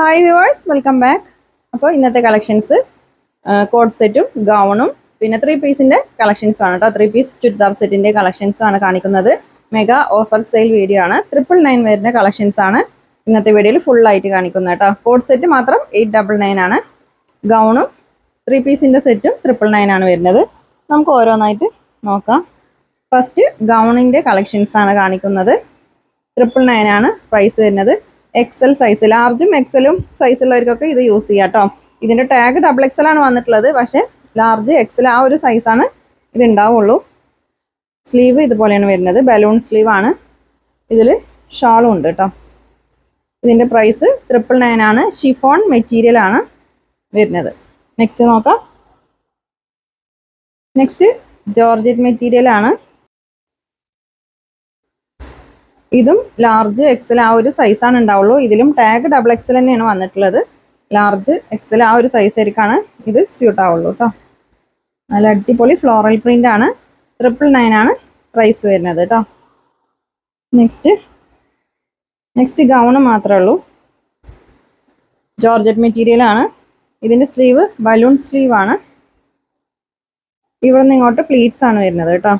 Hi viewers welcome back അപ്പോൾ ഇന്നത്തെ collections code സെറ്റും ഗൗണും പിന്നെ ത്രീ പീസിന്റെ കളക്ഷൻസും ആണ് കേട്ടോ ത്രീ പീസ് ചുരിദാർ സെറ്റിന്റെ കളക്ഷൻസും ആണ് കാണിക്കുന്നത്. മെഗാ ഓഫർ സെയിൽ വീഡിയോ ആണ്. ട്രിപ്പിൾ നയൻ വരുന്ന കളക്ഷൻസ് ആണ് ഇന്നത്തെ വീഡിയോയിൽ ഫുൾ ആയിട്ട് കാണിക്കുന്നത് കേട്ടോ കോഡ് സെറ്റ് മാത്രം എയ്റ്റ് ഡബിൾ നയൻ ആണ്. ഗൗണും ത്രീ പീസിന്റെ സെറ്റും ട്രിപ്പിൾ നയൻ ആണ് വരുന്നത്. നമുക്ക് ഓരോന്നായിട്ട് നോക്കാം. ഫസ്റ്റ് ഗൗണിന്റെ കളക്ഷൻസ് ആണ് കാണിക്കുന്നത്. ട്രിപ്പിൾ നയൻ ആണ് പ്രൈസ് വരുന്നത്. എക്സൽ സൈസ് ലാർജും എക്സലും സൈസുള്ളവർക്കൊക്കെ ഇത് യൂസ് ചെയ്യാം കേട്ടോ ഇതിന്റെ ടാഗ് ഡബിൾ എക്സൽ ആണ് വന്നിട്ടുള്ളത്. പക്ഷേ ലാർജ് എക്സൽ ആ ഒരു സൈസാണ് ഇത് ഉണ്ടാവുള്ളൂ സ്ലീവ് ഇതുപോലെയാണ് വരുന്നത്. ബലൂൺ സ്ലീവ് ആണ്. ഇതിൽ ഷാളും ഉണ്ട് കേട്ടോ ഇതിന്റെ പ്രൈസ് ട്രിപ്പിൾ നയൻ ആണ്. ഷിഫോൺ മെറ്റീരിയൽ ആണ് വരുന്നത്. നെക്സ്റ്റ് നോക്കാം. നെക്സ്റ്റ് ജോർജറ്റ് മെറ്റീരിയൽ ആണ്. ഇതും ലാർജ് എക്സൽ ആ ഒരു സൈസാണ് ഉണ്ടാവുള്ളൂ. ഇതിലും ടാഗ് ഡബിൾ എക്സൽ തന്നെയാണ് വന്നിട്ടുള്ളത്. ലാർജ് എക്സൽ ആ ഒരു സൈസ് ആയിരിക്കാണ് ഇത് സ്യൂട്ട് ആവുള്ളൂ കേട്ടോ നല്ല അടിപൊളി ഫ്ലോറൽ പ്രിന്റ് ആണ്. ട്രിപ്പിൾ നയൻ ആണ് പ്രൈസ് വരുന്നത് കേട്ടോ നെക്സ്റ്റ് നെക്സ്റ്റ് ഗൗണ് മാത്രമേ ഉള്ളൂ. ജോർജറ്റ് മെറ്റീരിയൽ ആണ്. ഇതിന്റെ സ്ലീവ് ബലൂൺ സ്ലീവ് ആണ്. ഇവിടെ നിന്ന് ഇങ്ങോട്ട് പ്ലീറ്റ്സ് ആണ് വരുന്നത് കേട്ടോ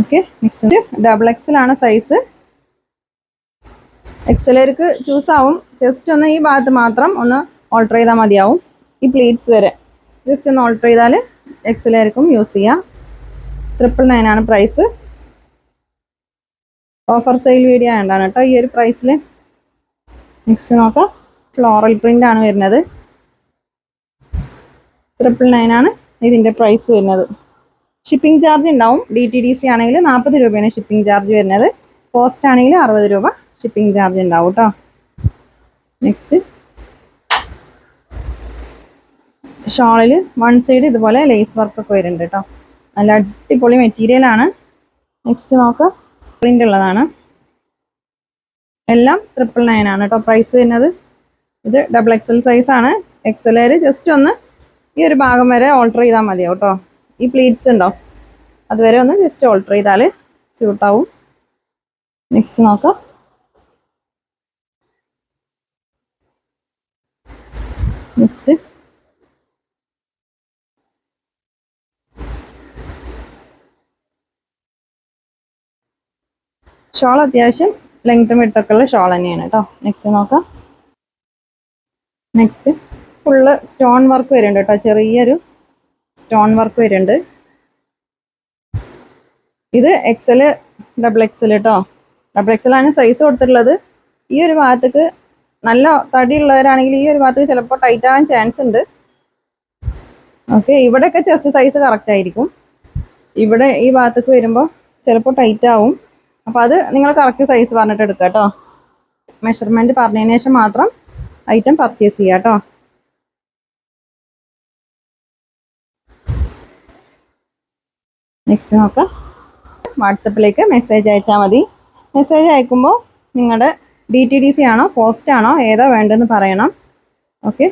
ഓക്കെ നെക്സ്റ്റ് ഡബിൾ എക്സലാണ് സൈസ് എക്സലേക്ക് ചൂസ് ആവും. ജസ്റ്റ് ഒന്ന് ഈ ഭാഗത്ത് മാത്രം ഒന്ന് ഓൾട്ടർ ചെയ്താൽ മതിയാവും. ഈ പ്ലീറ്റ്സ് വരെ. ജസ്റ്റ് ഒന്ന് ഓൾട്ടർ ചെയ്താൽ എക്സലായിരിക്കും യൂസ് ചെയ്യാം. ട്രിപ്പിൾ നയൻ ആണ് പ്രൈസ് ഓഫർ സെയിൽ വീഡിയോ ആയതാണ് കേട്ടോ ഈ ഒരു പ്രൈസിൽ നെക്സ്റ്റ് നോക്കാം. ഫ്ലോറൽ പ്രിന്റ് ആണ് വരുന്നത്. ട്രിപ്പിൾ നയൻ ആണ് ഇതിന്റെ പ്രൈസ് വരുന്നത്. ഷിപ്പിംഗ് ചാർജ് ഉണ്ടാവും. ഡി ടി ഡി സി ആണെങ്കിൽ നാൽപ്പത് രൂപയാണ് ഷിപ്പിംഗ് ചാർജ് വരുന്നത്. പോസ്റ്റ് ആണെങ്കിൽ അറുപത് രൂപ ഷിപ്പിംഗ് ചാർജ് ഉണ്ടാവും കേട്ടോ നെക്സ്റ്റ് ഷോളിൽ വൺ സൈഡ് ഇതുപോലെ ലേസ് വർക്ക് ഒക്കെ വരുന്നുണ്ട് കേട്ടോ നല്ല അടിപൊളി മെറ്റീരിയൽ ആണ്. നെക്സ്റ്റ് നോക്കാം. പ്രിന്റ് ഉള്ളതാണ്. എല്ലാം ട്രിപ്പിൾ നയൻ ആണ് കേട്ടോ പ്രൈസ് വരുന്നത്. ഇത് ഡബിൾ എക്സൽ സൈസ് ആണ്. എക്സലേര് ജസ്റ്റ് ഒന്ന് ഈ ഒരു ഭാഗം വരെ ഓൾട്ടർ ചെയ്താൽ മതിയാവും കേട്ടോ ഈ പ്ലീറ്റ്സ് ഉണ്ടോ? അതുവരെ ഒന്ന് ജസ്റ്റ് ഓൾട്ടർ ചെയ്താൽ സ്യൂട്ടാവും നെക്സ്റ്റ് നോക്കാം. നെക്സ്റ്റ് ഷോൾ അത്യാവശ്യം ലെങ്ത്തും വിട്ടൊക്കെ ഉള്ള ഷോൾ തന്നെയാണ് കേട്ടോ നെക്സ്റ്റ് നോക്കാം. നെക്സ്റ്റ് ഫുള്ള് സ്റ്റോൺ വർക്ക് വരുന്നുണ്ട് കേട്ടോ ചെറിയൊരു സ്റ്റോൺ വർക്ക് വരുന്നുണ്ട്. ഇത് എക്സൽ ഡബിൾ എക്സൽ കേട്ടോ ഡബിൾ എക്സൽ ആണ് സൈസ് കൊടുത്തിട്ടുള്ളത്. ഈ ഒരു ഭാഗത്തേക്ക് നല്ല തടിയുള്ളവരാണെങ്കിൽ ഈ ഒരു ഭാഗത്തേക്ക് ചിലപ്പോൾ ടൈറ്റ് ആവാൻ ചാൻസ് ഉണ്ട്. ഓക്കെ ഇവിടെയൊക്കെ ചെസ്റ്റ് സൈസ് കറക്റ്റ് ആയിരിക്കും. ഇവിടെ ഈ ഭാഗത്തേക്ക് വരുമ്പോൾ ചിലപ്പോൾ ടൈറ്റ് ആവും. അപ്പോൾ അത് നിങ്ങൾ കറക്റ്റ് സൈസ് പറഞ്ഞിട്ട് എടുക്കുക കേട്ടോ മെഷർമെന്റ് പറഞ്ഞതിന് ശേഷം മാത്രം ഐറ്റം പർച്ചേസ് ചെയ്യുക കേട്ടോ നെക്സ്റ്റ് നോക്കാം. വാട്സപ്പിലേക്ക് മെസ്സേജ് അയച്ചാൽ മതി. മെസ്സേജ് അയക്കുമ്പോൾ നിങ്ങളുടെ ഡി ടി ഡി സി ആണോ പോസ്റ്റ് ആണോ ഏതാ വേണ്ടതെന്ന് പറയണം. Okay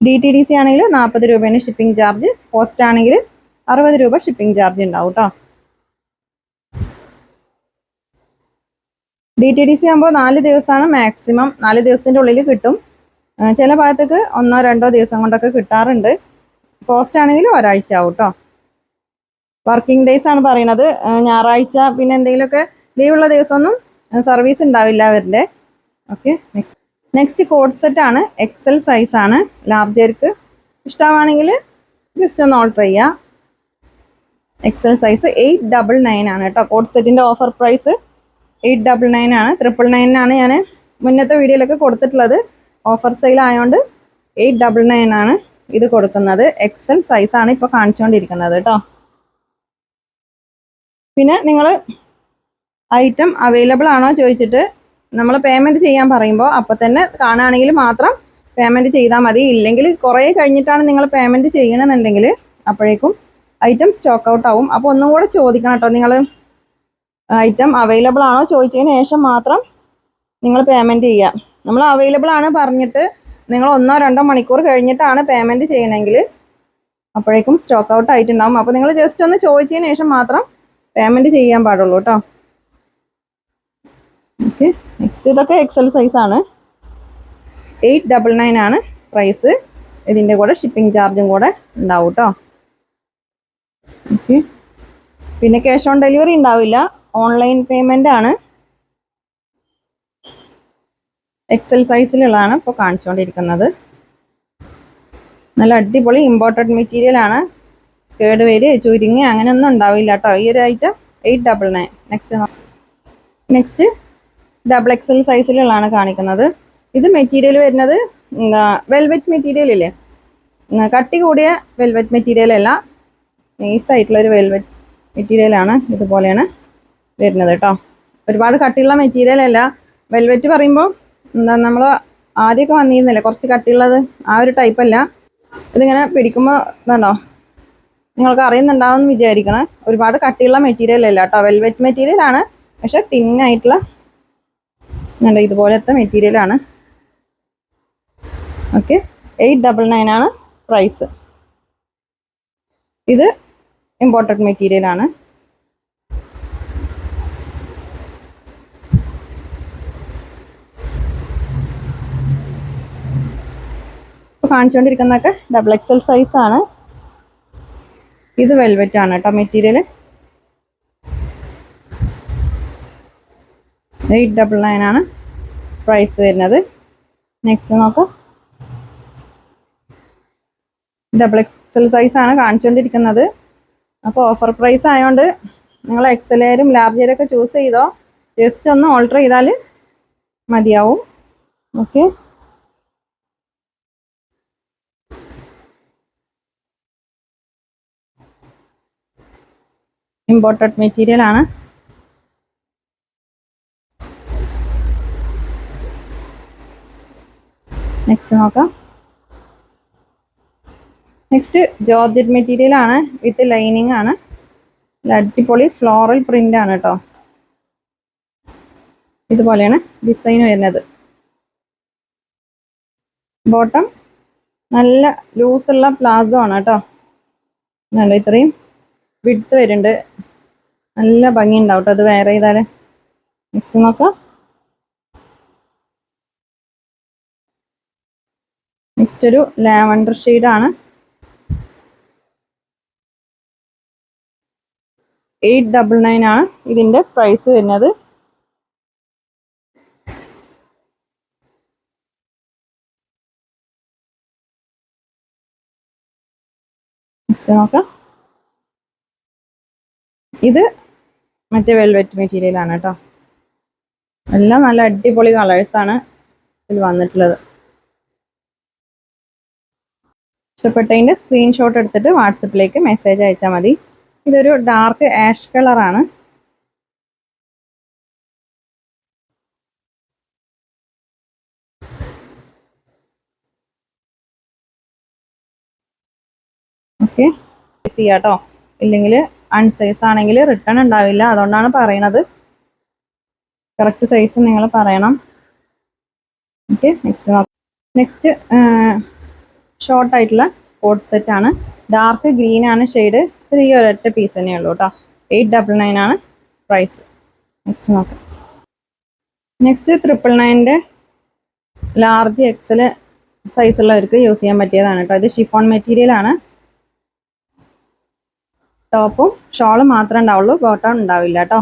D T D C ആണെങ്കിൽ നാൽപ്പത് രൂപയാണ് ഷിപ്പിംഗ് ചാർജ് പോസ്റ്റ് ആണെങ്കിൽ അറുപത് രൂപ ഷിപ്പിംഗ് ചാർജ് ഉണ്ടാവും കേട്ടോ ഡി ടി ഡി സി ആകുമ്പോൾ നാല് ദിവസമാണ് മാക്സിമം നാല് ദിവസത്തിന്റെ ഉള്ളിൽ കിട്ടും. ചില ഭാഗത്തേക്ക് ഒന്നോ രണ്ടോ ദിവസം കൊണ്ടൊക്കെ കിട്ടാറുണ്ട്. പോസ്റ്റ് ആണെങ്കിലും ഒരാഴ്ച ആവും കേട്ടോ വർക്കിംഗ് ഡേയ്സ് ആണ് പറയുന്നത് ഞായറാഴ്ച പിന്നെ എന്തെങ്കിലുമൊക്കെ ലീവുള്ള ദിവസമൊന്നും സർവീസ് ഉണ്ടാവില്ല അവരുടെ okay next next coord set ആണ്. എക്സൽ സൈസ് ആണ്. ലാർജർക്ക് ഇഷ്ടമാണെങ്കിൽ ജസ്റ്റ് ഒന്ന് ഓർഡർ ചെയ്യുക XL size eight double nine ആണ് കേട്ടോ കോഡ് സെറ്റിന്റെ offer price eight double nine ആണ്. ട്രിപ്പിൾ നയനാണ് ഞാൻ മുന്നത്തെ വീഡിയോയിലൊക്കെ കൊടുത്തിട്ടുള്ളത്. ഓഫർ സെയിൽ ആയതുകൊണ്ട് എയ്റ്റ് ഡബിൾ നയൻ ആണ്. ഇത് കൊടുക്കുന്നത് എക്സൽ സൈസ് ആണ് ഇപ്പോൾ കാണിച്ചുകൊണ്ടിരിക്കുന്നത് കേട്ടോ. പിന്നെ നിങ്ങൾ ഐറ്റം അവൈലബിൾ ആണോ ചോദിച്ചിട്ട് നമ്മൾ പേയ്മെന്റ് ചെയ്യാൻ പറയുമ്പോൾ അപ്പോൾ തന്നെ കാണുകയാണെങ്കിൽ മാത്രം പേയ്മെന്റ് ചെയ്താൽ മതി. ഇല്ലെങ്കിൽ കുറേ കഴിഞ്ഞിട്ടാണ് നിങ്ങൾ പേയ്മെന്റ് ചെയ്യണമെന്നുണ്ടെങ്കിൽ അപ്പോഴേക്കും ഐറ്റം സ്റ്റോക്ക് ഔട്ട് ആവും. അപ്പോൾ ഒന്നും കൂടെ ചോദിക്കണം കേട്ടോ. നിങ്ങൾ ഐറ്റം അവൈലബിൾ ആണോ ചോദിച്ചതിന് ശേഷം മാത്രം നിങ്ങൾ പേയ്മെന്റ് ചെയ്യുക നമ്മൾ അവൈലബിൾ ആണ് പറഞ്ഞിട്ട് നിങ്ങൾ ഒന്നോ രണ്ടോ മണിക്കൂർ കഴിഞ്ഞിട്ടാണ് പേയ്മെന്റ് ചെയ്യണമെങ്കിൽ അപ്പോഴേക്കും സ്റ്റോക്ക് ഔട്ട് ആയിട്ടുണ്ടാവും. അപ്പോൾ നിങ്ങൾ ജസ്റ്റ് ഒന്ന് ചോദിച്ചതിന് ശേഷം മാത്രം പേയ്മെന്റ് ചെയ്യാൻ പാടുള്ളൂ കേട്ടോ ഓക്കെ നെക്സ്റ്റ് ഇതൊക്കെ എക്സൽ സൈസ് ആണ്. എയ്റ്റ് ഡബിൾ നയൻ ആണ് പ്രൈസ് ഇതിന്റെ കൂടെ ഷിപ്പിംഗ് ചാർജും കൂടെ ഉണ്ടാവും കേട്ടോ ഓക്കെ പിന്നെ ക്യാഷ് ഓൺ ഡെലിവറി ഉണ്ടാവില്ല. ഓൺലൈൻ പേയ്മെന്റ് ആണ്. എക്സൽ സൈസിലുള്ളതാണ് ഇപ്പോൾ കാണിച്ചുകൊണ്ടിരിക്കുന്നത് നല്ല അടിപൊളി ഇമ്പോർട്ടഡ് മെറ്റീരിയൽ ആണ്. കേടുവര് ചുരുങ്ങി അങ്ങനെയൊന്നും ഉണ്ടാവില്ല കേട്ടോ. ഈ ഒരു item eight double nine next next double XL സൈസിലുള്ളതാണ് കാണിക്കുന്നത്. ഇത് മെറ്റീരിയൽ വരുന്നത് വെൽവെറ്റ് മെറ്റീരിയൽ ഇല്ലേ? കട്ടി കൂടിയ വെൽവെറ്റ് മെറ്റീരിയൽ അല്ല. നൈസ് ആയിട്ടുള്ള ഒരു വെൽവെറ്റ് മെറ്റീരിയലാണ് ഇതുപോലെയാണ് വരുന്നത് കേട്ടോ. ഒരുപാട് കട്ടിയുള്ള മെറ്റീരിയൽ അല്ല. വെൽവെറ്റ് പറയുമ്പോൾ എന്താ നമ്മൾ ആദ്യമൊക്കെ വന്നിരുന്നില്ലേ? കുറച്ച് കട്ടിയുള്ളത് ആ ഒരു ടൈപ്പ് അല്ല. ഇതിങ്ങനെ പിടിക്കുമ്പോൾ ഇതാണോ നിങ്ങൾക്ക് അറിയുന്നുണ്ടാവും വിചാരിക്കണം. ഒരുപാട് കട്ടിയുള്ള മെറ്റീരിയൽ അല്ല കേട്ടോ. വെൽവെറ്റ് മെറ്റീരിയൽ ആണ്. പക്ഷെ തിന്നായിട്ടുള്ള ഇതുപോലത്തെ മെറ്റീരിയൽ ആണ്. ഓക്കെ എയ്റ്റ് ഡബിൾ നയൻ ആണ് പ്രൈസ് ഇത് ഇമ്പോർട്ടന്റ് മെറ്റീരിയൽ ആണ്. കാണിച്ചുകൊണ്ടിരിക്കുന്നതൊക്കെ ഡബിൾ എക്സൽ സൈസ് ആണ്. ഇത് വെൽവെറ്റ് ആണ് കേട്ടോ മെറ്റീരിയൽ എയ്റ്റ് ഡബിൾ നയൻ ആണ് പ്രൈസ് വരുന്നത്. നെക്സ്റ്റ് നോക്കാം. ഡബിൾ എക്സൽ സൈസ് ആണ് കാണിച്ചുകൊണ്ടിരിക്കുന്നത്. അപ്പോൾ ഓഫർ പ്രൈസ് ആയതുകൊണ്ട് നിങ്ങൾ എക്സലേരും ലാർജരും ഒക്കെ ചൂസ് ചെയ്തോ. ജസ്റ്റ് ഒന്ന് ഓൾട്ടർ ചെയ്താൽ മതിയാവും. ഓക്കെ ഇമ്പോർട്ടഡ് മെറ്റീരിയൽ ആണ്. നെക്സ്റ്റ് നോക്കാം. നെക്സ്റ്റ് ജോർജറ്റ് മെറ്റീരിയൽ ആണ്. വിത്ത് ലൈനിങ് ആണ്. അടിപൊളി ഫ്ലോറൽ പ്രിന്റ് ആണ് കേട്ടോ ഇതുപോലെയാണ് ഡിസൈൻ വരുന്നത്. ബോട്ടം നല്ല ലൂസുള്ള പ്ലാസോ ആണ് കേട്ടോ ഇത്രയും. വിടുത്ത് വരുന്നുണ്ട് നല്ല ഭംഗി ഉണ്ടാവും അത് വേറെ ചെയ്താൽ നെക്സ്റ്റ് നോക്കാം നെക്സ്റ്റ് ഒരു ലാവണ്ടർ ആണ്. എയ്റ്റ് ഡബിൾ നയൻ ആണ് ഇതിന്റെ പ്രൈസ് വരുന്നത്. നോക്കാം ഇത് മറ്റേ വെൽവെറ്റ് മെറ്റീരിയലാണ് കേട്ടോ എല്ലാം നല്ല അടിപൊളി കളേഴ്സ് ആണ് ഇതിൽ വന്നിട്ടുള്ളത്. ഇഷ്ടപ്പെട്ടതിന്റെ സ്ക്രീൻഷോട്ട് എടുത്തിട്ട് വാട്സപ്പിലേക്ക് മെസ്സേജ് അയച്ചാൽ മതി. ഇതൊരു ഡാർക്ക് ആഷ് കളറാണ് ഓക്കെ ചെയ്യാട്ടോ ഇല്ലെങ്കിൽ അൺസൈസ് ആണെങ്കിൽ റിട്ടേൺ ഉണ്ടാവില്ല. അതുകൊണ്ടാണ് പറയണത്. കറക്റ്റ് സൈസ് നിങ്ങൾ പറയണം. ഓക്കെ നെക്സ്റ്റ് നെക്സ്റ്റ് ഷോർട്ട് ആയിട്ടുള്ള കോഡ് സെറ്റ് ആണ്. ഡാർക്ക് ഗ്രീൻ ആണ് ഷെയ്ഡ് ഇത് ഒരൊറ്റ പീസ് തന്നെ ഉള്ളൂ കേട്ടോ എയ്റ്റ് ഡബിൾ നയൻ ആണ് പ്രൈസ് നെക്സ്റ്റ് നോക്കാം. നെക്സ്റ്റ് ട്രിപ്പിൾ നയന്റെ ലാർജ് എക്സൽ സൈസ് ഉള്ളവർക്ക് യൂസ് ചെയ്യാൻ പറ്റിയതാണ് കേട്ടോ ഇത് ഷിഫോൺ മെറ്റീരിയൽ ആണ്. ടോപ്പും ഷോളും മാത്രമേ ഉണ്ടാവുള്ളൂ. ബോട്ടൺ ഉണ്ടാവില്ല കേട്ടോ.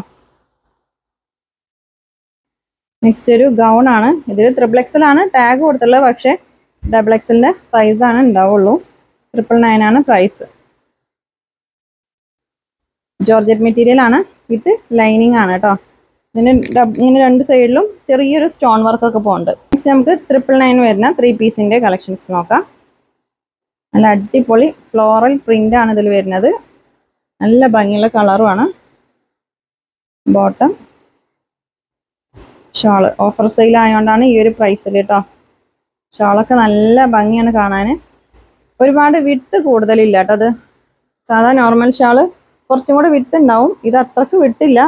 നെക്സ്റ്റ് ഒരു ഗൗൺ ആണ്. ഇതൊരു ത്രിപ്പിൾ എക്സൽ ആണ്. ടാഗ് കൊടുത്തുള്ളത് പക്ഷേ ഡബിൾ എക്സലിന്റെ സൈസ് ആണ് ഉണ്ടാവുള്ളൂ. ട്രിപ്പിൾ നയൻ ആണ് പ്രൈസ് ജോർജറ്റ് മെറ്റീരിയൽ ആണ്. വിത്ത് ലൈനിങ് ആണ് കേട്ടോ. ഇതിന് ഇങ്ങനെ രണ്ട് സൈഡിലും ചെറിയൊരു സ്റ്റോൺ വർക്ക് ഒക്കെ പോകുന്നുണ്ട് നെക്സ്റ്റ് നമുക്ക് ട്രിപ്പിൾ നയൻ വരുന്ന ത്രീ പീസിന്റെ കളക്ഷൻസ് നോക്കാം. നല്ല അടിപൊളി ഫ്ലോറൽ പ്രിന്റ് ആണ് ഇതിൽ വരുന്നത്. നല്ല ഭംഗിയുള്ള കളറുമാണ്. Bottom shawl. ഓഫർ സെയിൽ ആയതുകൊണ്ടാണ് ഈ ഒരു പ്രൈസിൽ കേട്ടോ ഷാളൊക്കെ നല്ല ഭംഗിയാണ് കാണാൻ ഒരുപാട് വിട്ട് കൂടുതലില്ല കേട്ടോ അത്. സാധാ നോർമൽ ഷാൾ കുറച്ചും കൂടെ വിട്ടുണ്ടാവും. ഇത് അത്രയ്ക്ക് വിട്ടില്ല.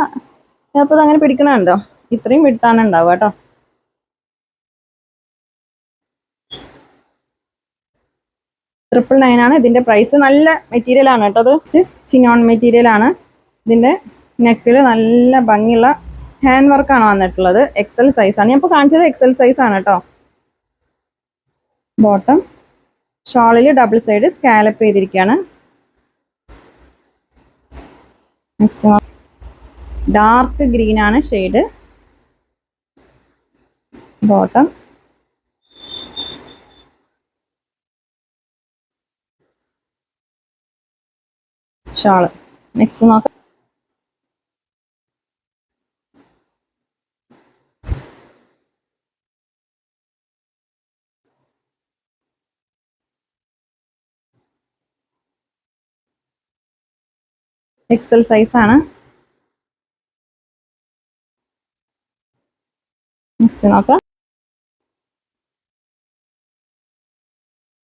അപ്പോൾ അങ്ങനെ പിടിക്കണുണ്ടോ ഇത്രയും വിട്ടാണ് ഉണ്ടാവുക കേട്ടോ ട്രിപ്പിൾ നയൻ ആണ്. ഇതിന്റെ പ്രൈസ് നല്ല മെറ്റീരിയൽ ആണ് കേട്ടോ അത്. ചിനോൺ മെറ്റീരിയൽ ആണ്. ഇതിന്റെ നെക്കിൽ നല്ല ഭംഗിയുള്ള ഹാൻഡ് വർക്കാണ് വന്നിട്ടുള്ളത്. എക്സൽ സൈസ് ആണ്. ഞാൻ ഇപ്പോൾ കാണിച്ചത് എക്സൽ സൈസ് ആണ് കേട്ടോ. ബോട്ടം ഷോളിൽ ഡബിൾ സൈഡ് സ്കാലപ്പ് ചെയ്തിരിക്കുകയാണ്. മാക്സിമം ഡാർക്ക് ഗ്രീൻ ആണ് ഷെയ്ഡ് ബോട്ടം ഷാൾ നെക്സ്റ്റ് നോക്കാം. എക്സൽ സൈസ് ആണ്. നെക്സ്റ്റ് നോക്കാം.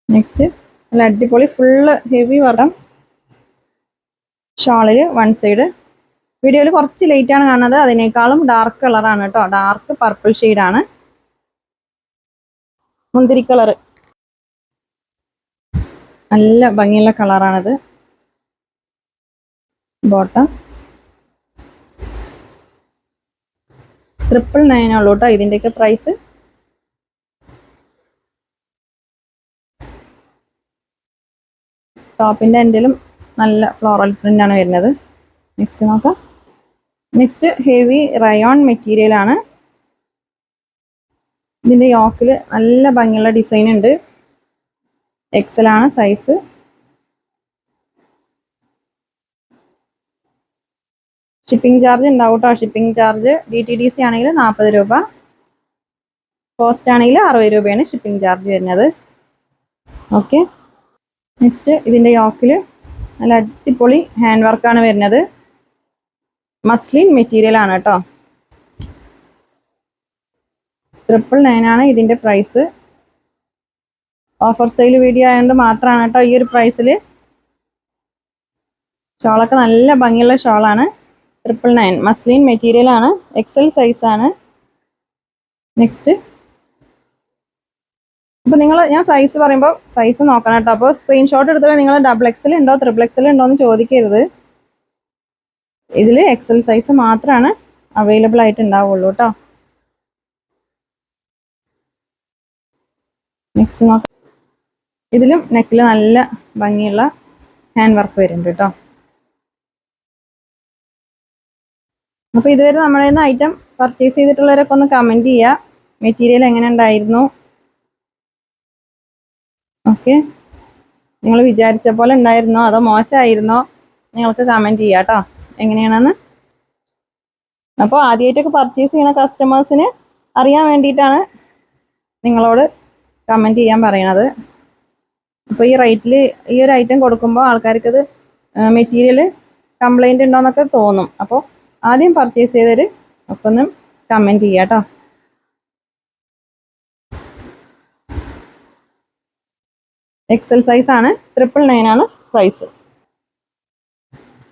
നെക്സ്റ്റ് നല്ല അടിപൊളി ഫുള്ള് ഹെവി വരണം ഷാളിൽ വൺ സൈഡ് വീഡിയോയിൽ കുറച്ച് ലൈറ്റ് ആണ് കാണുന്നത്. അതിനേക്കാളും ഡാർക്ക് കളറാണ് കേട്ടോ. ഡാർക്ക് പർപ്പിൾ ആണ്. മുന്തിരി കളർ നല്ല ഭംഗിയുള്ള കളറാണിത് ബോട്ടം ട്രിപ്പിൾ നയൻ ഉള്ളൂ കേട്ടോ ഇതിന്റെയൊക്കെ പ്രൈസ് ടോപ്പിന്റെ എൻഡിലും നല്ല ഫ്ലോറൽ ആണ് വരുന്നത്. നെക്സ്റ്റ് നോക്കാം. നെക്സ്റ്റ് ഹെവി റയോൺ മെറ്റീരിയൽ ആണ്. ഇതിന്റെ യോക്കിൽ നല്ല ഭംഗിയുള്ള ഡിസൈൻ ഉണ്ട്. എക്സലാണ് സൈസ് ഷിപ്പിംഗ് ചാർജ് ഉണ്ടാവും കേട്ടോ shipping charge D T D C ആണെങ്കിൽ നാൽപ്പത് രൂപ. കോസ്റ്റ് ആണെങ്കിൽ അറുപത് രൂപയാണ് ഷിപ്പിംഗ് ചാർജ് വരുന്നത്. ഓക്കെ നെക്സ്റ്റ് ഇതിന്റെ യോക്കിൽ നല്ല അടിപൊളി ഹാൻഡ് വർക്കാണ് വരുന്നത്. മസ്ലിൻ മെറ്റീരിയൽ ആണ് കേട്ടോ. ട്രിപ്പിൾ നയൻ ആണ് ഇതിന്റെ പ്രൈസ് ഓഫർ സെയിൽ വീഡിയോ ആയതുകൊണ്ട് മാത്രമാണ് കേട്ടോ ഈ ഒരു പ്രൈസിൽ ഷോളൊക്കെ നല്ല ഭംഗിയുള്ള ഷോളാണ് ട്രിപ്പിൾ നയൻ മസ്ലിൻ മെറ്റീരിയലാണ് എക്സൽ സൈസ് ആണ്. നെക്സ്റ്റ് അപ്പോൾ നിങ്ങൾ ഞാൻ സൈസ് പറയുമ്പോൾ സൈസ് നോക്കണം കേട്ടോ അപ്പോൾ സ്ക്രീൻഷോട്ട് എടുത്തിട്ട് നിങ്ങൾ ഡബിൾ എക്സൽ ഉണ്ടോ ത്രിബിൾ എക്സൽ ഉണ്ടോ എന്ന് ചോദിക്കരുത്. ഇതിൽ എക്സൽ സൈസ് മാത്രമാണ് അവൈലബിൾ ആയിട്ട് ഉണ്ടാവുള്ളൂ കേട്ടോ നെക്സ്റ്റ് നോക്കാം ഇതിലും നെക്കിൽ നല്ല ഭംഗിയുള്ള ഹാൻഡ് വർക്ക് വരുന്നുണ്ട് കേട്ടോ അപ്പോൾ ഇതുവരെ നമ്മുടെ ഐറ്റം പർച്ചേസ് ചെയ്തിട്ടുള്ളവരൊക്കെ ഒന്ന് കമന്റ് ചെയ്യുക മെറ്റീരിയൽ എങ്ങനെ ഉണ്ടായിരുന്നു? ഓക്കെ. നിങ്ങൾ വിചാരിച്ച പോലെ ഉണ്ടായിരുന്നോ? അതോ മോശമായിരുന്നോ? നിങ്ങൾക്ക് കമന്റ് ചെയ്യാം കേട്ടോ. എങ്ങനെയാണെന്ന്? അപ്പോൾ ആദ്യമായിട്ടൊക്കെ പർച്ചേസ് ചെയ്യുന്ന കസ്റ്റമേഴ്സിന് അറിയാൻ വേണ്ടിയിട്ടാണ് നിങ്ങളോട് കമന്റ് ചെയ്യാൻ പറയണത്. അപ്പോൾ ഈ റേറ്റിൽ ഈ ഒരു ഐറ്റം കൊടുക്കുമ്പോൾ ആൾക്കാർക്ക് അത് മെറ്റീരിയൽ കംപ്ലൈന്റ് ഉണ്ടോയെന്നൊക്കെ തോന്നും. അപ്പോൾ ആദ്യം പർച്ചേസ് ചെയ്തവർ ഒപ്പം കമന്റ് ചെയ്യാം കേട്ടോ. എക്സൽ സൈസ് ആണ്. ട്രിപ്പിൾ നയൻ ആണ് പ്രൈസ്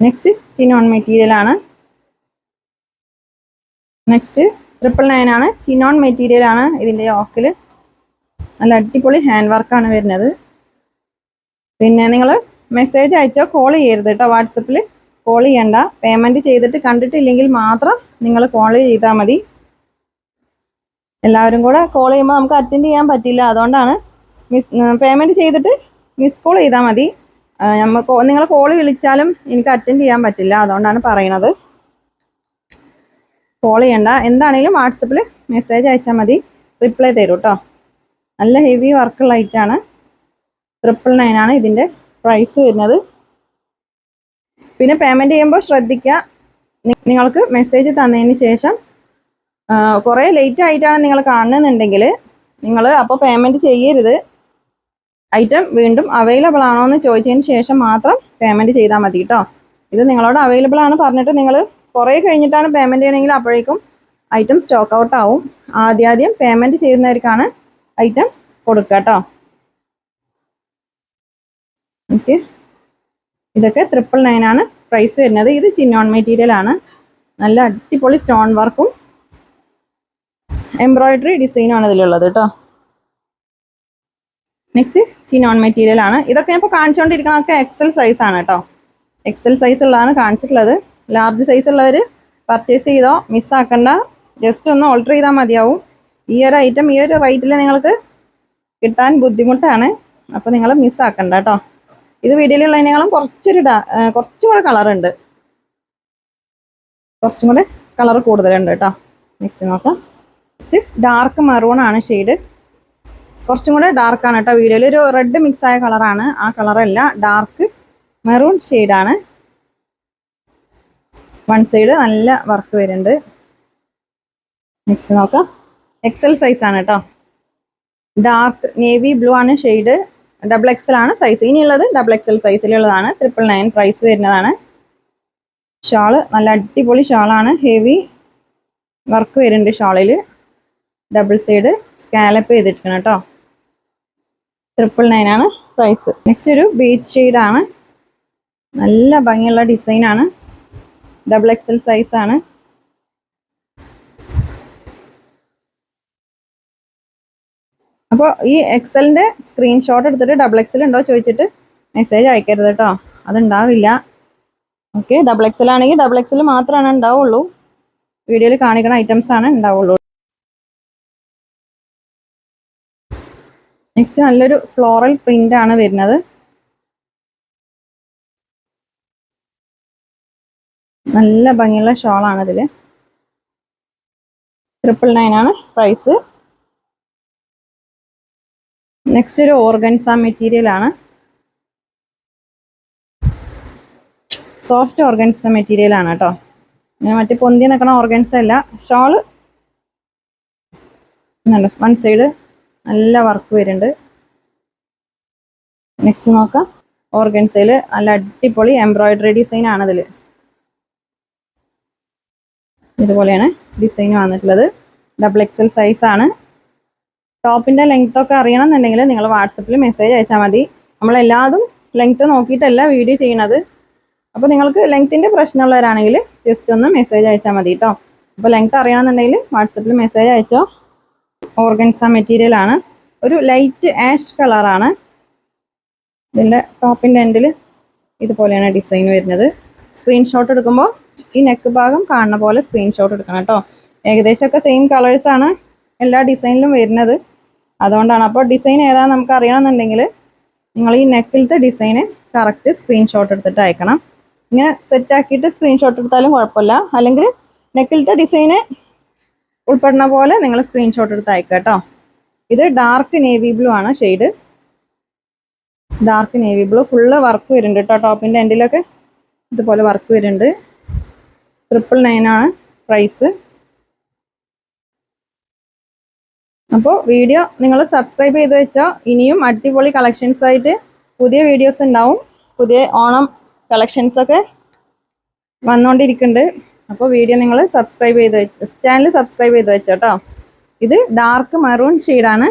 നെക്സ്റ്റ് ചിനോൺ മെറ്റീരിയൽ ആണ്. നെക്സ്റ്റ് ട്രിപ്പിൾ നയൻ ആണ്. ചിനോൺ മെറ്റീരിയൽ ആണ് ഇതിന്റെ ഓക്കിൽ നല്ല അടിപൊളി ഹാൻഡ് വർക്കാണ് വരുന്നത്. പിന്നെ നിങ്ങൾ മെസ്സേജ് അയച്ചോ കോൾ ചെയ്യരുത് കേട്ടോ വാട്സപ്പിൽ കോൾ ചെയ്യണ്ട. പേയ്മെന്റ് ചെയ്തിട്ട് കണ്ടിട്ടില്ലെങ്കിൽ മാത്രം നിങ്ങൾ കോൾ ചെയ്താൽ മതി. എല്ലാവരും കൂടെ കോൾ ചെയ്യുമ്പോൾ നമുക്ക് അറ്റൻഡ് ചെയ്യാൻ പറ്റില്ല. അതുകൊണ്ടാണ് മിസ് പേയ്മെന്റ് ചെയ്തിട്ട് മിസ് കോൾ ചെയ്താൽ മതി. നമുക്ക് നിങ്ങൾ കോൾ വിളിച്ചാലും എനിക്ക് അറ്റൻഡ് ചെയ്യാൻ പറ്റില്ല അതുകൊണ്ടാണ് പറയണത്. കോൾ ചെയ്യണ്ട. എന്താണെങ്കിലും വാട്സപ്പിൽ മെസ്സേജ് അയച്ചാൽ മതി. റിപ്ലൈ തരും കേട്ടോ നല്ല ഹെവി വർക്കുള്ള ഐറ്റാണ് ട്രിപ്പിൾ നയൻ ആണ് ഇതിന്റെ പ്രൈസ് വരുന്നത്. പിന്നെ പേയ്മെന്റ് ചെയ്യുമ്പോൾ ശ്രദ്ധിക്കുക നിങ്ങൾക്ക് മെസ്സേജ് തന്നതിന് ശേഷം കുറേ ലേറ്റ് ആയിട്ടാണ് നിങ്ങൾ കാണുന്നുണ്ടെങ്കിൽ നിങ്ങൾ അപ്പോൾ പേയ്മെന്റ് ചെയ്യരുത്. ഐറ്റം വീണ്ടും അവൈലബിൾ ആണോ എന്ന് ചോദിച്ചതിന് ശേഷം മാത്രം പേയ്മെന്റ് ചെയ്താൽ മതി കേട്ടോ ഇത് നിങ്ങളോട് അവൈലബിൾ ആണ് പറഞ്ഞിട്ട് നിങ്ങൾ കുറേ കഴിഞ്ഞിട്ടാണ് പേയ്മെന്റ് ചെയ്യണമെങ്കിൽ അപ്പോഴേക്കും ഐറ്റം സ്റ്റോക്ക് ഔട്ട് ആവും. ആദ്യാദ്യം പേയ്മെന്റ് ചെയ്യുന്നവർക്കാണ് ഐറ്റം കൊടുക്കുക കേട്ടോ ഓക്കെ ഇതൊക്കെ ട്രിപ്പിൾ നയൻ ആണ് പ്രൈസ് വരുന്നത്. ഇത് ചിന്നോൺ മെറ്റീരിയൽ ആണ്. നല്ല അടിപൊളി സ്റ്റോൺ വർക്കും എംബ്രോയിഡറി ഡിസൈനും ആണ് ഇതിലുള്ളത് കേട്ടോ നെക്സ്റ്റ് ചിനോൺ മെറ്റീരിയൽ ആണ്. ഇതൊക്കെ ഞാൻ ഇപ്പോൾ കാണിച്ചുകൊണ്ടിരിക്കുന്നതൊക്കെ എക്സൽ സൈസ് ആണ് കേട്ടോ എക്സൽ സൈസ് ഉള്ളതാണ് കാണിച്ചിട്ടുള്ളത്. ലാർജ് സൈസ് ഉള്ളവർ പർച്ചേസ് ചെയ്തോ മിസ്സാക്കണ്ട ജസ്റ്റ് ഒന്ന് ഓൾട്ടർ ചെയ്താൽ മതിയാവും. ഈ ഒരു ഐറ്റം ഈ ഒരു റേറ്റിൽ നിങ്ങൾക്ക് കിട്ടാൻ ബുദ്ധിമുട്ടാണ്. അപ്പോൾ നിങ്ങൾ മിസ്സാക്കണ്ട കേട്ടോ ഇത് വീഡിയോയിലുള്ളതിനേക്കാളും കുറച്ചൊരു കുറച്ചും കൂടെ കളറുണ്ട് കുറച്ചും കൂടെ കളർ കൂടുതലുണ്ട് കേട്ടോ നെക്സ്റ്റ് നോക്കാം. നെക്സ്റ്റ് ഡാർക്ക് മെറൂൺ ആണ് ഷെയ്ഡ് കുറച്ചും കൂടെ ഡാർക്ക് ആണ് കേട്ടോ വീഡിയോയിൽ. ഒരു റെഡ് മിക്സ് ആയ കളറാണ് ആ കളറല്ല ഡാർക്ക് മെറൂൺ ഷെയ്ഡാണ് വൺ സൈഡ് നല്ല വർക്ക് വരുന്നുണ്ട്. നെക്സ്റ്റ് നോക്കാം. എക്സൽ സൈസ് ആണ് കേട്ടോ. ഡാർക്ക് നേവി ബ്ലൂ ആണ് ഷെയ്ഡ് ഡബിൾ എക്സൽ ആണ് സൈസ് ഇനിയുള്ളത് ഡബിൾ എക്സൽ സൈസിലുള്ളതാണ് ട്രിപ്പിൾ നയൻ പ്രൈസ് വരുന്നതാണ്. ഷാൾ നല്ല അടിപൊളി ഷാളാണ് ഹെവി വർക്ക് വരുന്നുണ്ട് ഷാളിൽ ഡബിൾ സൈഡ് സ്കാലപ്പ് ചെയ്തിരിക്കണം കേട്ടോ. ട്രിപ്പിൾ നയൻ ആണ് പ്രൈസ് നെക്സ്റ്റ് ഒരു ബീച്ച് ആണ്. നല്ല ഭംഗിയുള്ള ഡിസൈനാണ് ഡബിൾ എക്സൽ സൈസ് ആണ്. അപ്പോൾ ഈ എക്സലിന്റെ സ്ക്രീൻഷോട്ട് എടുത്തിട്ട് ഡബിൾ എക്സൽ ഉണ്ടോ ചോദിച്ചിട്ട് മെസ്സേജ് അയക്കരുത് കേട്ടോ അതുണ്ടാവില്ല. ഓക്കെ ഡബിൾ എക്സൽ ആണെങ്കിൽ ഡബിൾ എക്സൽ മാത്രമാണ് ഉണ്ടാവുള്ളൂ. വീഡിയോയിൽ കാണിക്കുന്ന ഐറ്റംസ് ആണ് ഉണ്ടാവുള്ളൂ. നെക്സ്റ്റ് നല്ലൊരു ഫ്ലോറൽ പ്രിന്റ് ആണ് വരുന്നത്. നല്ല ഭംഗിയുള്ള ഷോളാണ് ഇതിൽ ട്രിപ്പിൾ നയൻ ആണ് പ്രൈസ് നെക്സ്റ്റ് ഒരു ഓർഗൻസ മെറ്റീരിയൽ ആണ്. സോഫ്റ്റ് ഓർഗൻസ മെറ്റീരിയൽ ആണ് കേട്ടോ. മറ്റേ പൊന്തി നിൽക്കണ ഓർഗൻസ അല്ല. ഷോൾ വൺ സൈഡ് നല്ല വർക്ക് വരുന്നുണ്ട്. നെക്സ്റ്റ് നോക്കാം. ഓർഗൻസയിൽ നല്ല അടിപൊളി എംബ്രോയിഡറി ഡിസൈൻ ആണ് ഇതുപോലെയാണ് ഡിസൈൻ വന്നിട്ടുള്ളത്. ഡബിൾ എക്സൽ സൈസ് ആണ്. ടോപ്പിന്റെ ലെങ്ത് ഒക്കെ അറിയണം എന്നുണ്ടെങ്കിൽ നിങ്ങൾ വാട്സപ്പിൽ മെസ്സേജ് അയച്ചാൽ മതി. നമ്മൾ എല്ലാതും ലെങ്ത് നോക്കിയിട്ടല്ല വീഡിയോ ചെയ്യണത് അപ്പോൾ നിങ്ങൾക്ക് ലെങ്ത്തിന്റെ പ്രശ്നമുള്ളവരാണെങ്കിൽ ജസ്റ്റ് ഒന്ന് മെസ്സേജ് അയച്ചാൽ മതി കേട്ടോ അപ്പോൾ ലെങ്ത് അറിയണമെന്നുണ്ടെങ്കിൽ വാട്സപ്പിൽ മെസ്സേജ് അയച്ചോ. ഓർഗൻസ മെറ്റീരിയൽ ആണ്. ഒരു ലൈറ്റ് ആഷ് കളറാണ് ഇതിന്റെ ടോപ്പിന്റെ എൻഡിൽ ഇതുപോലെയാണ് ഡിസൈൻ വരുന്നത്. സ്ക്രീൻഷോട്ട് എടുക്കുമ്പോൾ ഈ നെക്ക് ഭാഗം കാണുന്ന പോലെ സ്ക്രീൻഷോട്ട് എടുക്കണം കേട്ടോ. ഏകദേശമൊക്കെ സെയിം കളേഴ്സ് ആണ് എല്ലാ ഡിസൈനിലും വരുന്നത്. അതുകൊണ്ടാണ് അപ്പോൾ ഡിസൈൻ ഏതാണെന്ന് നമുക്ക് അറിയണമെന്നുണ്ടെങ്കിൽ നിങ്ങൾ ഈ നെക്കിലത്തെ ഡിസൈന് കറക്റ്റ് സ്ക്രീൻഷോട്ട് എടുത്തിട്ട് അയക്കണം. ഇങ്ങനെ സെറ്റാക്കിയിട്ട് സ്ക്രീൻഷോട്ട് എടുത്താലും കുഴപ്പമില്ല. അല്ലെങ്കിൽ നെക്കിലത്തെ ഡിസൈന് ഉൾപ്പെടുന്ന പോലെ നിങ്ങൾ സ്ക്രീൻഷോട്ട് എടുത്ത് അയക്കുക കേട്ടോ. ഇത് ഡാർക്ക് നേവി ബ്ലൂ ആണ് shade dark navy blue full work വരുന്നുണ്ട് കേട്ടോ ടോപ്പിന്റെ എൻഡിലൊക്കെ ഇതുപോലെ വർക്ക് വരുന്നുണ്ട്. ട്രിപ്പിൾ നയൻ ആണ് പ്രൈസ് അപ്പോൾ വീഡിയോ നിങ്ങൾ സബ്സ്ക്രൈബ് ചെയ്ത് വെച്ചോ. ഇനിയും അടിപൊളി കളക്ഷൻസ് ആയിട്ട് പുതിയ വീഡിയോസ് ഉണ്ടാവും. പുതിയ ഓണം കളക്ഷൻസൊക്കെ വന്നുകൊണ്ടിരിക്കുന്നുണ്ട് അപ്പോൾ വീഡിയോ നിങ്ങൾ സബ്സ്ക്രൈബ് ചെയ്ത് ചാനൽ സബ്സ്ക്രൈബ് ചെയ്ത് വെച്ചോ കേട്ടോ ഇത് ഡാർക്ക് മറൂൺ ഷെയ്ഡാണ്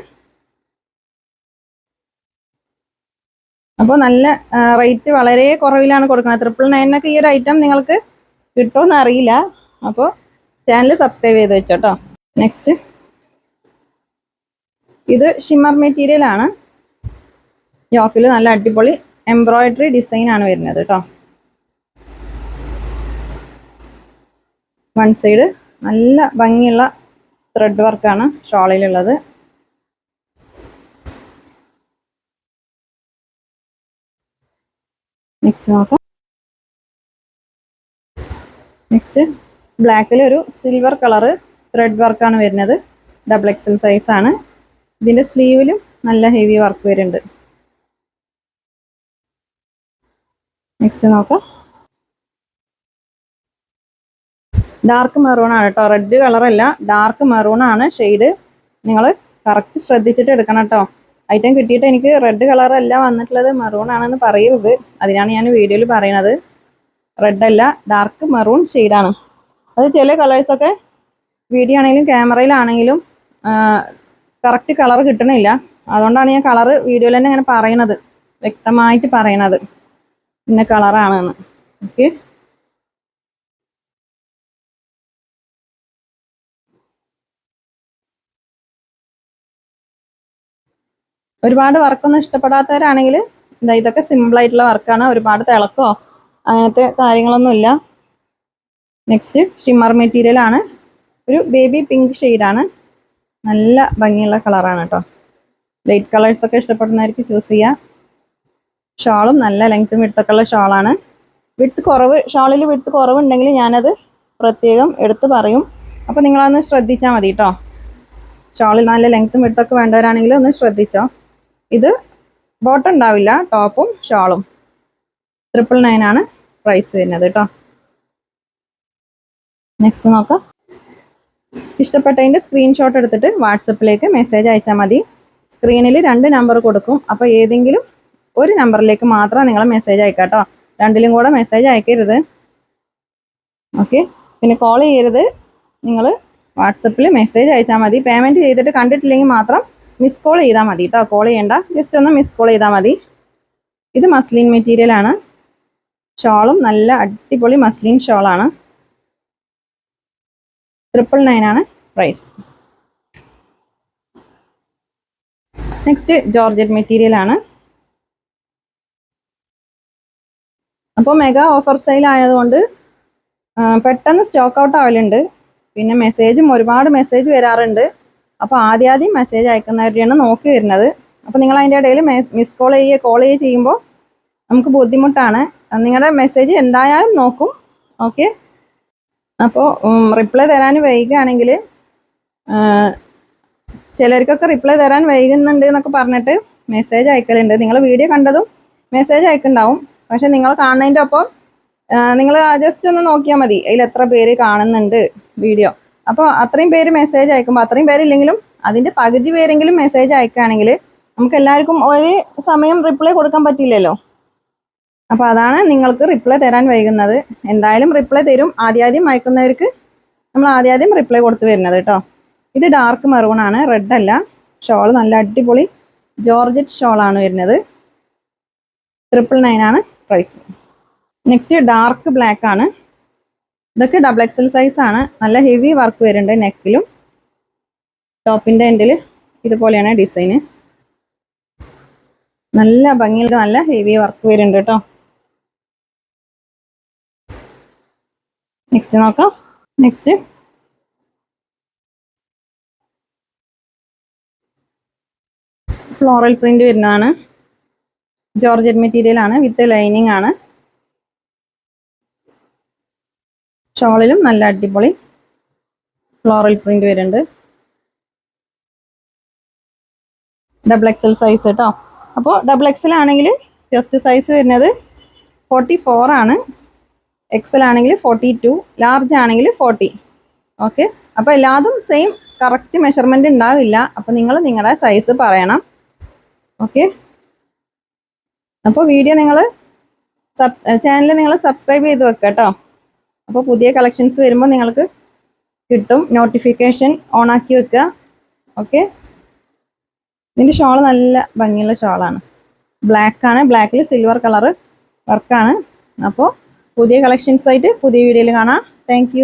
അപ്പോൾ നല്ല റേറ്റ് വളരെ കുറവിലാണ് കൊടുക്കുന്നത്. ട്രിപ്പിൾ നയനൊക്കെ ഈ ഒരു ഐറ്റം നിങ്ങൾക്ക് കിട്ടുമെന്ന് അറിയില്ല. അപ്പോൾ ചാനൽ സബ്സ്ക്രൈബ് ചെയ്ത് വെച്ചോ കേട്ടോ നെക്സ്റ്റ് ഇത് ഷിമ്മർ മെറ്റീരിയൽ ആണ്. യോക്കിൽ നല്ല അടിപൊളി എംബ്രോയിഡറി ഡിസൈൻ ആണ് വരുന്നത് കേട്ടോ വൺ സൈഡ് നല്ല ഭംഗിയുള്ള ത്രെഡ് വർക്കാണ് ഷോളിലുള്ളത്. നെക്സ്റ്റ് നോക്കാം. നെക്സ്റ്റ് ബ്ലാക്കിൽ ഒരു സിൽവർ കളറ് ത്രെഡ് വർക്കാണ് വരുന്നത്. ഡബിൾ എക്സൽ സൈസാണ് ഇതിന്റെ സ്ലീവിലും നല്ല ഹെവി വർക്ക് വരുന്നുണ്ട്. നെക്സ്റ്റ് നോക്കാം. ഡാർക്ക് മെറൂൺ ആണ് കേട്ടോ. റെഡ് കളറല്ല ഡാർക്ക് മെറൂൺ ആണ്. ഷെയ്ഡ് നിങ്ങൾ കറക്റ്റ് ശ്രദ്ധിച്ചിട്ട് എടുക്കണം കേട്ടോ. ഐറ്റം കിട്ടിയിട്ട് എനിക്ക് റെഡ് കളറല്ല വന്നിട്ടുള്ളത് മെറൂൺ ആണെന്ന് പറയരുത്. അതിനാണ് ഞാൻ വീഡിയോയിൽ പറയണത്. റെഡ് അല്ല ഡാർക്ക് മെറൂൺ ഷെയ്ഡാണ് അത് ചില കളേഴ്സൊക്കെ വീഡിയോ ആണെങ്കിലും ക്യാമറയിലാണെങ്കിലും കറക്റ്റ് കളർ കിട്ടണില്ല. അതുകൊണ്ടാണ് ഞാൻ കളർ വീഡിയോയിൽ തന്നെ ഇങ്ങനെ പറയണത്. വ്യക്തമായിട്ട് പറയണത്. ഇന്ന കളറാണെന്ന് ഓക്കെ ഒരുപാട് വർക്കൊന്നും ഇഷ്ടപ്പെടാത്തവരാണെങ്കിൽ എന്താ ഇതൊക്കെ സിമ്പിൾ ആയിട്ടുള്ള വർക്കാണ്. ഒരുപാട് തിളക്കോ അങ്ങനത്തെ കാര്യങ്ങളൊന്നുമില്ല. നെക്സ്റ്റ് ഷിമ്മർ മെറ്റീരിയൽ ആണ്. ഒരു ബേബി പിങ്ക് ആണ്. നല്ല ഭംഗിയുള്ള കളറാണ് കേട്ടോ ലൈറ്റ് കളേഴ്സ് ഒക്കെ ഇഷ്ടപ്പെടുന്നവർക്ക് ചൂസ് ചെയ്യാം. ഷാളും നല്ല ലെങ്ത്തും വിടുത്തൊക്കെ ഉള്ള ഷാളാണ് വിട്ട് കുറവ് ഷാളിൽ വിട്ട് കുറവുണ്ടെങ്കിൽ ഞാനത് പ്രത്യേകം എടുത്ത് പറയും. അപ്പോൾ നിങ്ങളതൊന്ന് ശ്രദ്ധിച്ചാൽ മതി കേട്ടോ ഷാളിൽ നല്ല ലെങ്ത്തും വിടുത്തൊക്കെ വേണ്ടവരാണെങ്കിൽ ഒന്ന് ശ്രദ്ധിച്ചോ. ഇത് ബോട്ടം ഉണ്ടാവില്ല ടോപ്പും ഷാളും ട്രിപ്പിൾ നയൻ ആണ് പ്രൈസ് വരുന്നത് കേട്ടോ. നെക്സ്റ്റ് നോക്കാം. ഇഷ്ടപ്പെട്ടതിന്റെ സ്ക്രീൻഷോട്ട് എടുത്തിട്ട് വാട്സപ്പിലേക്ക് മെസ്സേജ് അയച്ചാൽ മതി. സ്ക്രീനിൽ രണ്ട് നമ്പർ കൊടുക്കും. അപ്പോൾ ഏതെങ്കിലും ഒരു നമ്പറിലേക്ക് മാത്രം നിങ്ങൾ മെസ്സേജ് അയക്കാം കേട്ടോ രണ്ടിലും കൂടെ മെസ്സേജ് അയക്കരുത്. ഓക്കെ പിന്നെ കോൾ ചെയ്യരുത്. നിങ്ങൾ വാട്സപ്പിൽ മെസ്സേജ് അയച്ചാൽ മതി. പേയ്മെന്റ് ചെയ്തിട്ട് കണ്ടിട്ടില്ലെങ്കിൽ മാത്രം മിസ് കോൾ ചെയ്താൽ മതി കേട്ടോ കോൾ ചെയ്യേണ്ട. ജസ്റ്റ് ഒന്ന് മിസ് കോൾ ചെയ്താൽ മതി. ഇത് മസ്ലിൻ മെറ്റീരിയൽ ആണ്. ഷോളും നല്ല അടിപൊളി മസ്ലിൻ ഷോളാണ് ട്രിപ്പിൾ ആണ് പ്രൈസ് നെക്സ്റ്റ് ജോർജറ്റ് മെറ്റീരിയൽ ആണ്. അപ്പോൾ മെഗാ ഓഫർ സെയിൽ ആയതുകൊണ്ട് പെട്ടെന്ന് സ്റ്റോക്ക് ഔട്ട് ആവലുണ്ട്. പിന്നെ മെസ്സേജും ഒരുപാട് മെസ്സേജ് വരാറുണ്ട്. അപ്പോൾ ആദ്യാദ്യം ആദ്യം മെസ്സേജ് അയക്കുന്നവരെയാണ് നോക്കി വരുന്നത്. അപ്പോൾ നിങ്ങൾ അതിന്റെ ഇടയിൽ മിസ് കോൾ ചെയ്യുക കോൾ ചെയ്യുക ചെയ്യുമ്പോൾ നമുക്ക് ബുദ്ധിമുട്ടാണ്. നിങ്ങളുടെ മെസ്സേജ് എന്തായാലും നോക്കും. ഓക്കെ അപ്പോൾ റിപ്ലൈ തരാൻ വൈകുകയാണെങ്കിൽ ചിലർക്കൊക്കെ റിപ്ലൈ തരാൻ വൈകുന്നുണ്ട് എന്നൊക്കെ പറഞ്ഞിട്ട് മെസ്സേജ് അയക്കലുണ്ട്. നിങ്ങൾ വീഡിയോ കണ്ടതും മെസ്സേജ് അയക്കുന്നുണ്ടാവും. പക്ഷെ നിങ്ങൾ കാണുന്നതിന്റെ ഒപ്പം നിങ്ങൾ ജസ്റ്റ് ഒന്ന് നോക്കിയാൽ മതി. അതിൽ എത്ര പേര് കാണുന്നുണ്ട് വീഡിയോ അപ്പോൾ അത്രയും പേര് മെസ്സേജ് അയക്കുമ്പോൾ അത്രയും പേരില്ലെങ്കിലും അതിന്റെ പകുതി പേരെങ്കിലും മെസ്സേജ് അയക്കുകയാണെങ്കിൽ നമുക്ക് എല്ലാവർക്കും ഒരേ സമയം റിപ്ലൈ കൊടുക്കാൻ പറ്റില്ലല്ലോ അപ്പോൾ അതാണ് നിങ്ങൾക്ക് റിപ്ലൈ തരാൻ വൈകുന്നത്. എന്തായാലും റിപ്ലൈ തരും. ആദ്യാദ്യം അയക്കുന്നവർക്ക് നമ്മൾ ആദ്യാദ്യം റിപ്ലൈ കൊടുത്ത് വരുന്നത് കേട്ടോ. ഇത് ഡാർക്ക് മെറൂൺ ആണ്. റെഡ് അല്ല. ഷോൾ നല്ല അടിപൊളി ജോർജറ്റ് ഷോൾ ആണ് വരുന്നത്. ട്രിപ്പിൾ നയൻ ആണ് പ്രൈസ് നെക്സ്റ്റ് ഡാർക്ക് ബ്ലാക്ക് ആണ്. ഇതൊക്കെ ഡബിൾ എക്സൽ സൈസ് ആണ്. നല്ല ഹെവി വർക്ക് വരുന്നുണ്ട് നെക്കിലും ടോപ്പിന്റെ എൻഡിൽ ഇതുപോലെയാണ് ഡിസൈന് നല്ല ഭംഗിയുള്ള നല്ല ഹെവി വർക്ക് വരുന്നുണ്ട് കേട്ടോ നെക്സ്റ്റ് നോക്കാം. നെക്സ്റ്റ് ഫ്ലോറൽ പ്രിന്റ് വരുന്നതാണ്. ജോർജറ്റ് മെറ്റീരിയൽ ആണ് വിത്ത് ലൈനിങ് ആണ്. ഷോളിലും നല്ല അടിപൊളി ഫ്ലോറൽ പ്രിന്റ് വരുന്നുണ്ട്. ഡബിൾ എക്സൽ സൈസ് കേട്ടോ അപ്പോൾ ഡബിൾ എക്സൽ ആണെങ്കിൽ ജസ്റ്റ് സൈസ് വരുന്നത് ഫോർട്ടി ഫോർ ആണ് എക്സൽ ആണെങ്കിൽ ഫോർട്ടി ടു ലാർജ് ആണെങ്കിൽ ഫോർട്ടി ഓക്കെ അപ്പോൾ എല്ലാതും സെയിം കറക്റ്റ് മെഷർമെന്റ് ഉണ്ടാവില്ല. അപ്പോൾ നിങ്ങൾ നിങ്ങളുടെ സൈസ് പറയണം. ഓക്കെ അപ്പോൾ വീഡിയോ നിങ്ങൾ സബ് ചാനൽ നിങ്ങൾ സബ്സ്ക്രൈബ് ചെയ്ത് വെക്കാം കേട്ടോ. അപ്പോൾ പുതിയ കളക്ഷൻസ് വരുമ്പോൾ നിങ്ങൾക്ക് കിട്ടും. നോട്ടിഫിക്കേഷൻ ഓൺ ആക്കി വെക്കുക. ഓക്കെ ഇതിന്റെ ഷോൾ നല്ല ഭംഗിയുള്ള ഷോളാണ് ബ്ലാക്ക് ആണ്. ബ്ലാക്കിൽ സിൽവർ കളറ് വർക്കാണ് അപ്പോൾ പുതിയ കളക്ഷൻസ് ആയിട്ട് പുതിയ വീഡിയോയിൽ കാണാം. താങ്ക്